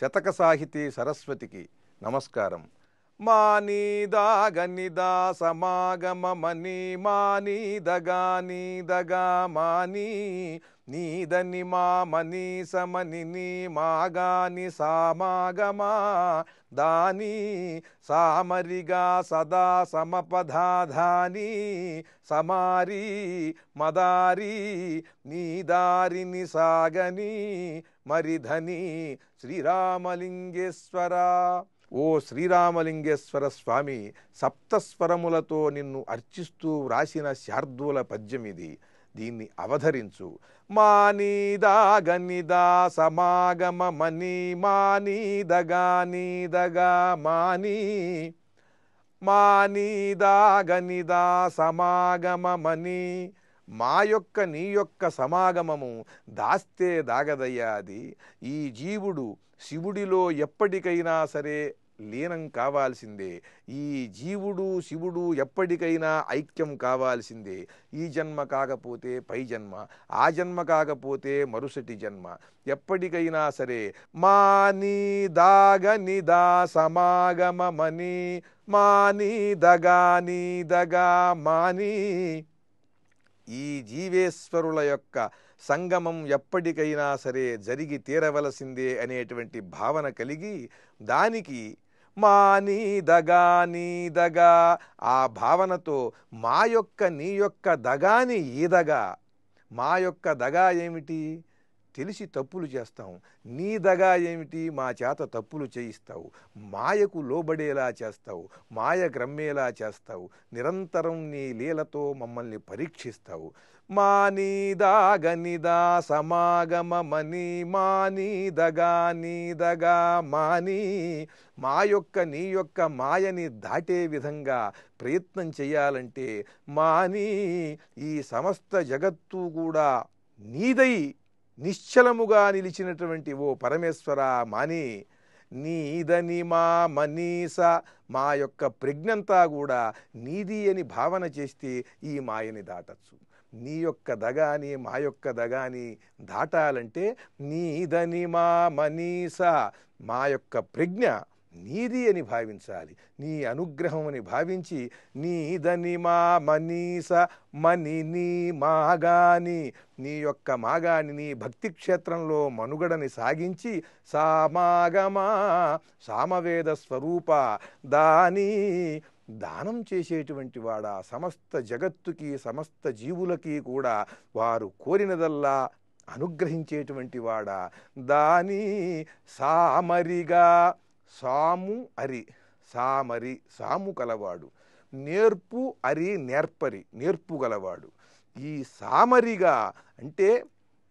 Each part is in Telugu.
శతక సాహితీ సరస్వతికి నమస్కారం. మానీదాగనిదా సమాగమమని మానీదగా నీదగా మానీ నీదని మా మనీ సమని నీ మాగాని సామాగమా? దాని సామరిగా సదా సమపదాధాని సమారి మదారి నీ దారిని సాగని మరిధని శ్రీరామలింగేశ్వరా. ఓ శ్రీరామలింగేశ్వర స్వామి సప్తస్వరములతో నిన్ను అర్చిస్తూ వ్రాసిన శార్దూల పద్యం ఇది దీన్ని అవధరించు. మానీదాగనిదా సమాగమమని మానీదగా నీదగా మానీ. మానీదాగనిదా సమాగమమని మా యొక్క నీ యొక్క సమాగమము దాస్తే దాగదయ్యాది. ఈ జీవుడు శివుడిలో ఎప్పటికైనా సరే లీనం కావాల్సిందే. ఈ జీవుడు శివుడు ఎప్పటికైనా ఐక్యం కావాల్సిందే. ఈ జన్మ కాకపోతే పై జన్మ ఆ జన్మ కాకపోతే మరుసటి జన్మ. ఎప్పటికైనా సరే మాని దాగ నిదా సమాగమమని మాని దగా నీ దగా మాని ఈ జీవేశ్వరుల యొక్క సంగమం ఎప్పటికైనా సరే జరిగి తీరవలసిందే అనేటువంటి భావన కలిగి దానికి మా నీదగా నీదగా ఆ భావనతో మా యొక్క నీ యొక్క దగాని ఈదగా. మా యొక్క దగా ఏమిటి? తెలిసి తప్పులు చేస్తాం. నీ దగా ఏమిటి? మా చేత తప్పులు చేయిస్తావు. మాయకు లోబడేలా చేస్తావు. మాయ గ్రమ్మేలా చేస్తావు. నిరంతరం నీ లీలతో మమ్మల్ని పరీక్షిస్తావు. మా నీదాగనిదా సమాగమమని మా నీదగా నీదగా మాని మా యొక్క నీ యొక్క మాయని దాటే విధంగా ప్రయత్నం చేయాలంటే మాని ఈ సమస్త జగత్తు కూడా నీదై నిశ్చలముగా నిలిచినటువంటి ఓ పరమేశ్వర మాని నీదని మా మనీస మా యొక్క ప్రజ్ఞంతా కూడా నీది అని భావన చేస్తే ఈ మాయని దాటచ్చు. నీ యొక్క దగాని మా యొక్క దగాని దాటాలంటే నీదని మా మనీస మా యొక్క ప్రజ్ఞ నీది అని భావించాలి. నీ అనుగ్రహం అని భావించి నీదని మా మనీస మని నీ మాగాని నీ యొక్క మాగాని నీ భక్తి క్షేత్రంలో మనుగడని సాగించి సామాగమా సామవేద స్వరూప దాని దానం చేసేటువంటి వాడా సమస్త జగత్తుకి సమస్త జీవులకి కూడా వారు కోరినదల్లా అనుగ్రహించేటువంటి వాడా దాని సామరిగా సాము అరి సామరి సాము కలవాడు. నేర్పు అరి నేర్పరి నేర్పు గలవాడు. ఈ సామరిగా అంటే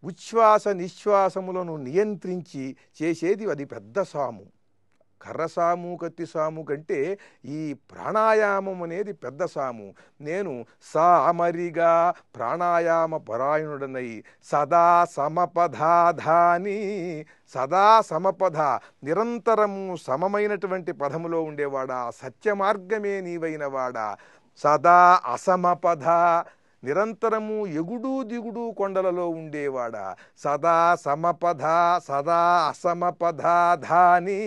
ఉచ్ఛ్వాస నిశ్వాసములను నియంత్రించి చేసేది అది పెద్ద సాము. కర్ర సాము కత్తి సాము కంటే ఈ ప్రాణాయామం అనేది పెద్ద సాము. నేను సామరిగా ప్రాణాయామ పరాయణుడనై సదా సమపధాధాని సదా సమపధ నిరంతరము సమమైనటువంటి పదములో ఉండేవాడా సత్య మార్గమే నీవైన వాడా సదా అసమపధ నిరంతరము ఎగుడు దిగుడు కొండలలో ఉండేవాడా. సదా సమపధ సదా అసమపధ ధాని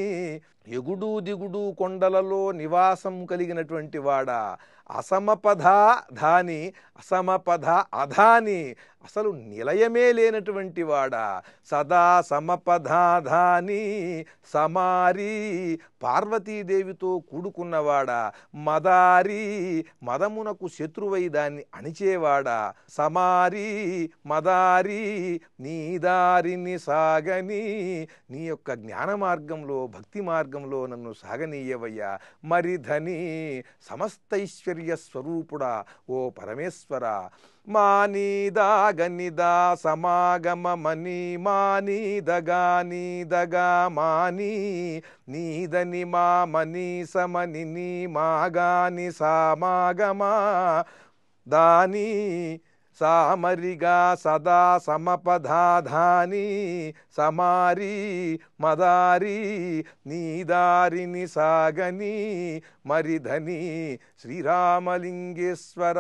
ఎగుడు దిగుడు కొండలలో నివాసం కలిగినటువంటి వాడా? అసమపధ ధాని అసమపధ అధాని. అసలు నిలయమే లేనటువంటి వాడా? సదా సమపధాధాని సమారి పార్వతీదేవితో కూడుకున్నవాడా? మదారి మదమునకు శత్రువై దాన్ని అణిచేవాడా? సమారి మదారి నీ దారిని సాగని నీ యొక్క జ్ఞాన మార్గంలో భక్తి మార్గం మార్గంలో నన్ను సాగనీయవయ్యా. మరి ధని సమస్తైశ్వర్య స్వరూపుడా ఓ పరమేశ్వర. మానీదాగనిదా సమాగమమని మానీదగా నీదగా మానీ నీదని మా మనీ సమని మాగాని సామాగమా. దాని సామరిగా సదా సమపదాధాని సమారి మదారి నీదారిని సాగని మరిధని శ్రీరామలింగేశ్వర.